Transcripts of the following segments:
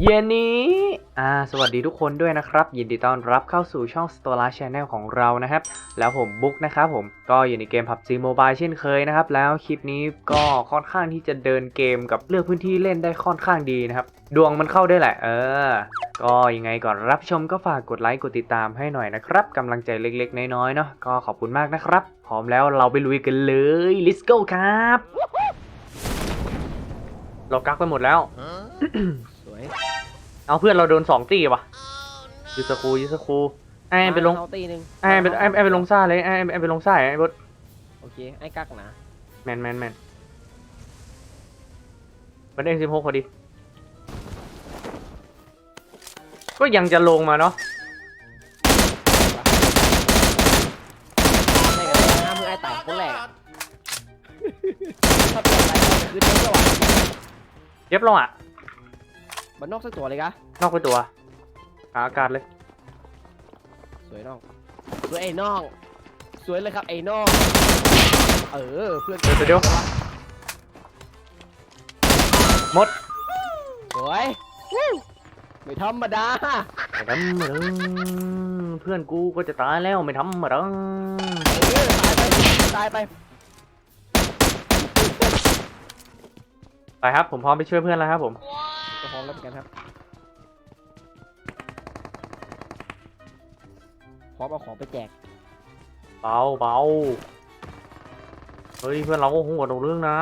เย็นนี้อ่าสวัสดีทุกคนด้วยนะครับ ยินดีต้อนรับเข้าสู่ช่อง s t o r a Channel ของเรานะครับ แล้วผมบุ๊กนะครับผมก็อยู่ในเกม PUBG Mobile เช่นเคยนะครับ แล้วคลิปนี้ก็ค่อนข้างที่จะเดินเกมกับเลือกพื้นที่เล่นได้ค่อนข้างดีนะครับ ดวงมันเข้าได้วยแหละ เออ ก็ยังไงก่อนรับชมก็ฝากกดไลค์กดติดตามให้หน่อยนะครับกำลังใจเล็กๆ น้อยๆเนาะก็ขอบคุณมากนะครับ พร้อมแล้วเราไปลุยกันเลย let's go ครับเรากักไปหมดแล้วสวย เอาเพื่อนเราโดนสองตีว่ะยูสคูยูสคูไอ้ไปลงเอาตีหนึ่งไอ้ไปไอ้ไอ้ไปลงซ่าเลยไอ้ไอ้ไปลงซ่าไอ้บดโอเคไอ้กักนะแมนแมนแมนมันเด้งสิบหกพอดี ก็ยังจะลงมาเนาะได้กันเลยห้ามือไอ้ตายคนแรกอะถ้าเปลี่ยนไปก็คือเท่าไหร่เย็บลงอะ มันนอกสักตัวเลยกะนอกไปตัวหาอากาศเลยสวยน้องสวยไอ้น้องสวยเลยครับไอ้น้องเออเพื่อนเดี๋ยวเดี๋ยวหมดสวยวู้ไม่ธรรมดาไม่ทำมาเด้อเพื่อนกูก็จะตายแล้วไม่ทำมาเด้อเออตายไปตายไปไปครับผมพร้อมไปช่วยเพื่อนแล้วครับผม ก็พร้อมแล้วเหมือนกันครับ พร้อมเอาของไปแจก เบาเบาเฮ้ยเพื่อนเราก็หัวตรงเรื่องนะ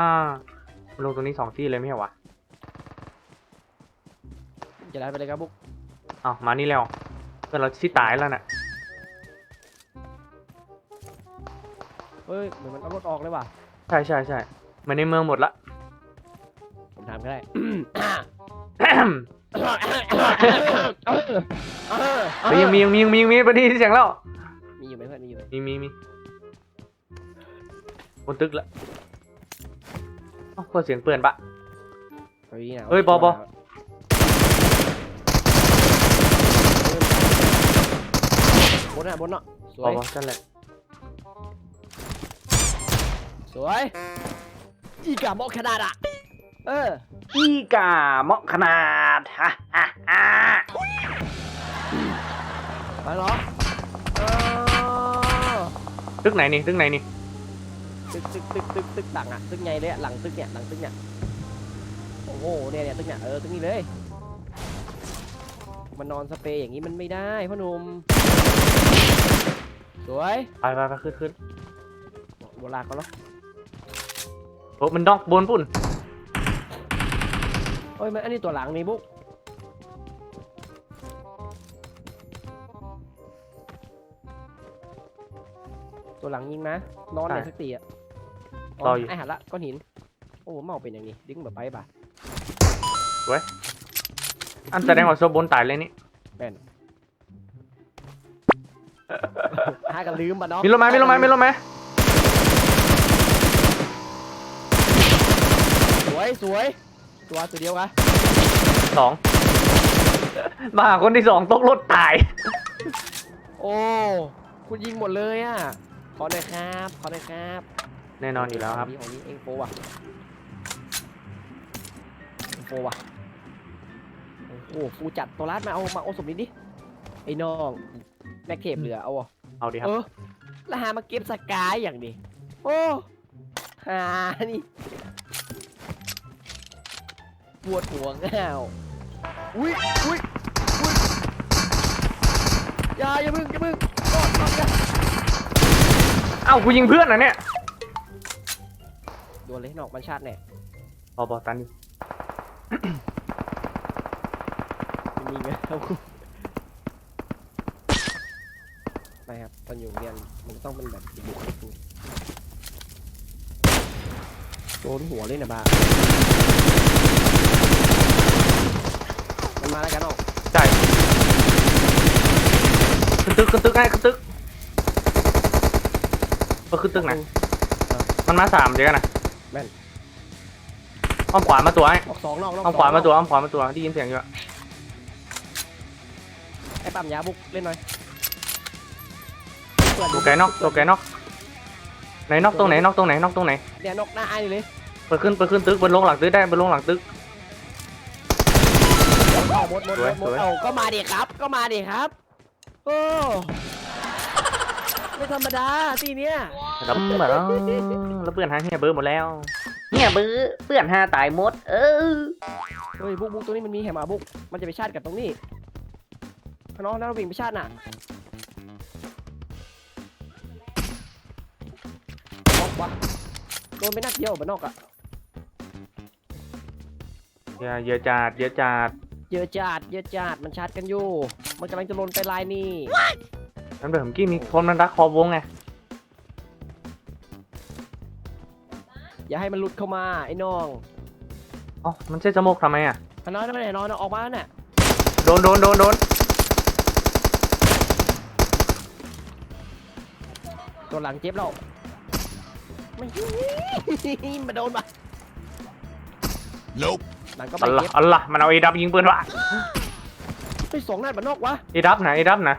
มันลงตรงนี้สองที่เลยไม่ใช่วะจะได้ไปเลยครับบุ๊กอ้าวมานี่แล้วเพื่อนเราที่ตายแล้วน่ะเฮ้ยเหมือนมันเอารถออกเลยว่ะ ใช่ใช่ใช่มาในเมืองหมดละผมถามก็ได้ เฮ้ยยังมียังมียังมียังมีประเทศที่เสียงแล้วมีอยู่ไหมเพื่อนมีอยู่ไหมมีมีมีบนตึกละเอ้าก็เสียงเปื่อนปะ เฮ้ยนะเฮ้ยบอบอ บนอะบนอะสบวอยบอจันแหละสวยอีกาโมขนาดอะเออ อีกาเหมาะขนาดฮ่าฮ่าฮ่าไปเหรอเออตึกไหนนี่ตึกไหนนี่ตึกตึกตึกตึกตึกดังอะตึกใหญ่เลยอะหลังตึกเนี่ยหลังตึกเนี่ยโอ้โหเนี่ยเนี่ยตึกเนี่ยเออตึกนี้เลยมันนอนสเปรย์อย่างนี้มันไม่ได้พ่อหนุ่มสวยไปไปไปขึ้นขึ้นโบราณก็แล้วโอ้มันดอกบนปุ่น เฮ้ยมันอันนี้ตัวหลังนี่บุ๊กตัวหลังยิงนะนอนเนี่ยสักตีอะไอ้หันละก้อนหิน โอ้เมาเป็นอย่างนี้ ดิ้งแบบไปป่ะอันแสดงว่าโซบนตายเลยนี่ หากันลืมป่ะเนาะมีลมไหมมีลมไหมมีลมไหมสวยสวย ตัวตัวเดียวกะสองมาหาคนที่สองตกรถตาย โอ้คุณยิงหมดเลยอะขอหน่อยครับขอหน่อยครับแน่นอนอยู่แล้วครับ ของนี้เองโฟว่ะเองโฟว่ะโอ้โหฟูจัดตัวรัดมาเอามาเอาสมนี้ดิไอ้น้องแม็กเทปเหลือเอาอะเอาดีครัเอบอแล้วหามาเก็บสกายอย่างนี้โอ้หานี่ป วดหัวง่าว อุ้ยอุ้ยอุ้ยอย่าอย่ามึงอย่ามึงกอดกอดกันเอ้ากูยิงเพื่อนนะเนี่ยโดนเลยนอกมันชาติแน่บอบอตันอยู่ไม่มีเงินเอากูไม่ครับตอนอยู่โรงเรียนมันต้องเป็นแบบบุกๆให้กูโดนหัวเลยนะบ้า มันมาแล้วกันออกใช่ขึ้นตึกขึ้นตึกไงขึ้นตึกก็ขึ้นตึกไหนมันมาสามเดี๋ยวกันนะแม่นอ้อมขวามาตัวไอ้ออกสองนอกนอกอ้อมขวามาตัวอ้อมขวามาตัวได้ยินเสียงอยู่อะไอ้ปั๊มยาบุกเล่นหน่อยเปิดตัวแกนอกตัวแกนอกไหนนอกตรงไหนนอกตรงไหนนอกตรงไหนเนี่ยนอกหน้าไอ้นี่เลยเปิดขึ้นเปิดขึ้นตึกบนลงหลังตึกได้บนลงหลังตึกออกห มดหมดสหมวยดหมสดวย เอาก็มาดิครับ ก็มาดิครับ โอ้ ไม่ธรรมดาทีเนี้ย รับมาแล้วแล้วเพื่อนหาเฮียเบอร์หมดแล้ว เฮียเบอร์เพื่อนหาตายหมด เออ เฮ้ยบุกบุกตรงนี้มันมีแหมาบุก มันจะไปชาติกับตรงนี้น้องน้าเราวิ่งไปชาติน่ะนอกวะโดนไปนัดเดียวบ้านนอกอะอย่าเยอะจัดเยอะจัด เยอะจัดเยอะจัดมันชาร์จกันอยู่ มันกำลังจะลนไปลายนี่นั่นเดี๋ยวผมกี้มีคนมันรักคอวงไงอย่าให้มันหลุดเข้ามาไอ้น้องอ๋อมันใช่จมูกทำไมอะอันน้อยนั่นไม่ได้นอนนะออกมาแล้วน่ะโดนโดนโดนโดนตัวหลังเจ็บแล้วไม่ มาโดนปะ Nope. หลังก็อัไม่ลละเจ็บอัลละมันเอาไอ้ดับยิงปืนวะไปสองนัดมันนอกวะ ไอ้ดับนะไอ้ดับนะ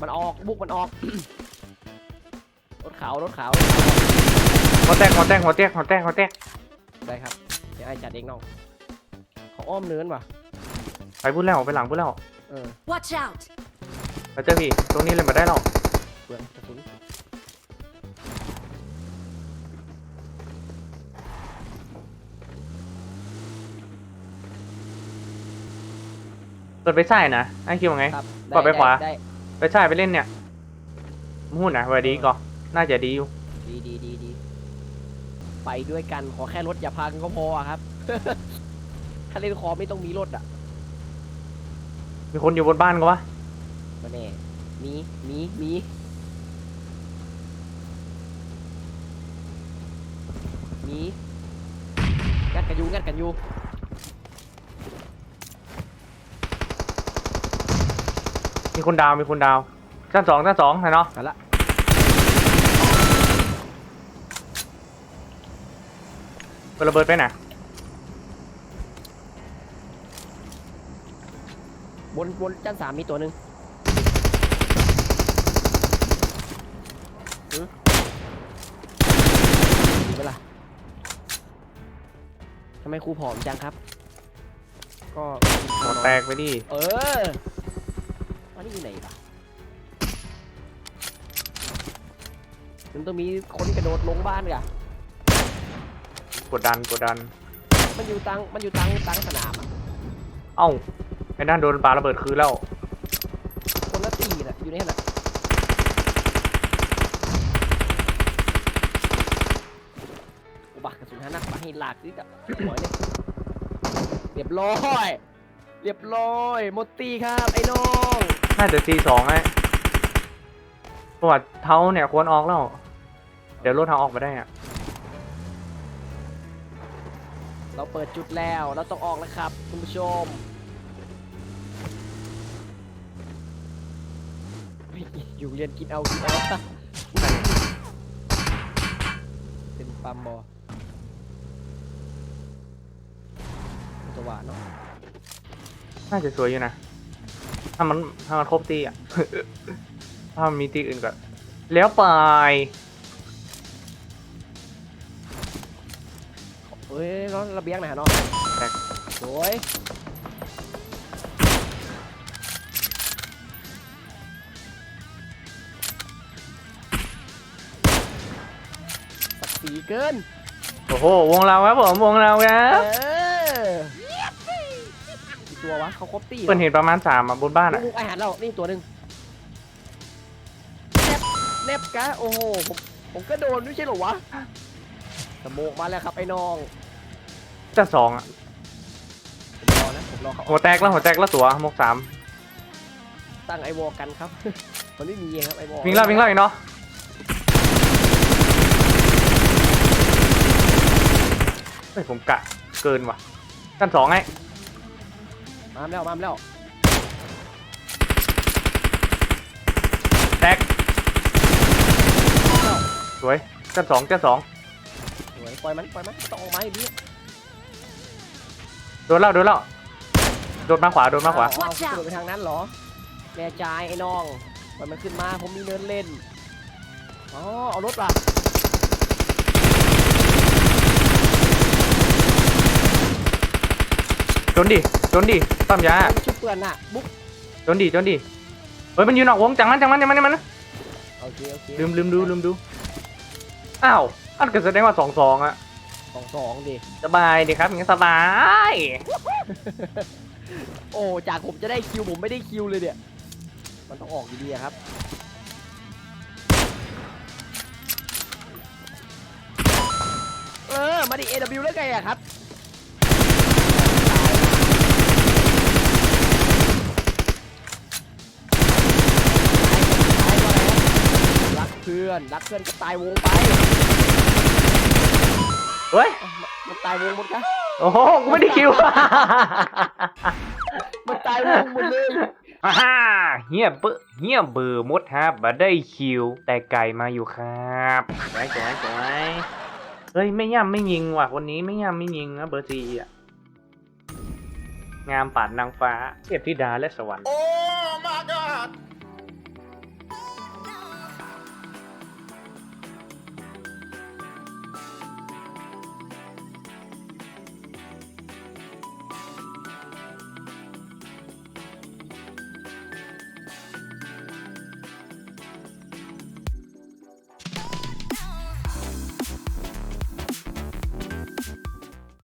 มันออกบุกมันออก รถขาวรถขาวหัวแตกหัวแตกหัวแตกหัวแตกหัวแตกได้ครับ เดี๋ยวไอ้จัดเองน้องเขาอ้อมเนินว่ะ ไปพูดแล้วไปหลังพูดแล้วเออ Watch out! ไปเจอพี่ตรงนี้เลยมาได้หรอกเปลืองกระสุน เปิดไปใส่นะไอ้คิวว่าไง ครับปล่อยไปขวา ได้ไปใส่ไปเล่นเนี่ยมูดนะวันดีก็น่าจะดีอยู่ดีดีดีดีไปด้วยกันขอแค่รถอย่าพังก็พออะครับ ถ้าเล่นคอไม่ต้องมีรถอะมีคนอยู่บนบ้านก็วะมาแน่มีมีมีมีงัดกันอยู่งัดกันอยู่ มีคนดาวมีคนดาวชั้นสองชั้นสองเห็นเนาะเอาละไประเบิดไปไหนบนบนชั้นสามมีตัวหนึ่งหือดีไหมล่ะทำไมครูผอมจังครับ ก็หัวแตกไปดิ เออ วันนี้อยู่ไหนล่ะมันต้องมีคนกระโดดลงบ้านกะกดดันกดดัน มันอยู่ตังมันอยู่ตังตังสนามอะเอ้าไอ้นั่นโดนปาระเบิดคืนแล้ว คนละตีน่ะอยู่ในนั้นน่ะอุบักกระสุนห้านัดมาให้หลากนิดอะหัวเนี่ยเรียบร้อย เรียบร้อยหมดตีครับไอ้น้อง น่าจะซีสองไอ้ประวัติเท้าเนี่ยควรออกแล้ว เดี๋ยวรถทางออกมาได้อะเราเปิดจุดแล้วเราต้องออกแล้วครับ คุณผู้ชมเฮ้ยอยู่เรียนกินเอากินเอาเป็นปั๊มบอจังหวะเนาะน่าจะสวยอยู่นะ ถ้ามันถ้ามันครบตีอะ ถ้ามันมีตีอื่นก็แล้วไปเฮ้ยน้องระเบียงหน่อยฮะน้องแตก สวยสักสีเกิน โอ้โห วงเราครับผม วงเราครัเอบอกี่ ตัววะเขาครบตีหรอเปิดเห็นประมาณสามอะบนบ้านอะลูกอาหารเรานี่ตัวหนึ่งแนบแนบกะโอ้โหผมผมก็โดนไม่ใช่เหรอวะสโมกมาแล้วครับไอ้น้องจะสองอะผมรอนะผมรอเขาหัวแตกแล้วหัวแตกแล้วตัวหมกสามตั้งไอวอลกันครับ มันไม่มีครับไอวอลวิ่งเล่าวิ่งเล่าอีกเนาะเฮ้ยผมกะเกินว่ะกันสองไง มาแล้วมาแล้วแตกสวยกันสองกันสองสวยปล่อยมันปล่อยมันต้องออกมาอยู่ดีโดนแล้วโดนแล้วโดนมาขวาโดนมาขวาเอเอโดดไปทางนั้นเหรอแน่ใจไอ้น้องปล่อยมันขึ้นมาผมมีเนินเล่นอ๋อเอารถว่ะ จนดิจนดิปั๊มยามันชุบเปื่อนน่ะบุ๊กจนดิจนดิเฮ้ยมันอยู่นอกวงจังมันจังมันจังมันจังมันโอเคโอเคลืมลืมดูลืมดูอ้าวอันก็แสดงว่าสองสองอะสองสองดิสบายดีครับอย่างนี้สบายโอ้จากผมจะได้คิวผมไม่ได้คิวเลยเนี่ยมันต้องออกดีๆอะครับเออมาดิ AW แล้วไงอะครับรักเพื่อนรักเพื่อนก็ตายวงไปเฮ้ยเอ้ามันตายวงหมดกะโอ้โห กูไม่ได้คิวมันตายวงหมดเลยอ่าฮ่าเฮียเบอร์เฮียเบอร์มดครับบัได้คิว แต่ไก่มาอยู่ครับสวยสวยสวยเฮ้ย ไม่ย่ำไม่ยิงว่ะวันนี้ไม่ย่ำไม่ยิงนะเบอร์ซีอะ งามป่านนางฟ้า เทพธิดาและสวรรค์ โอ้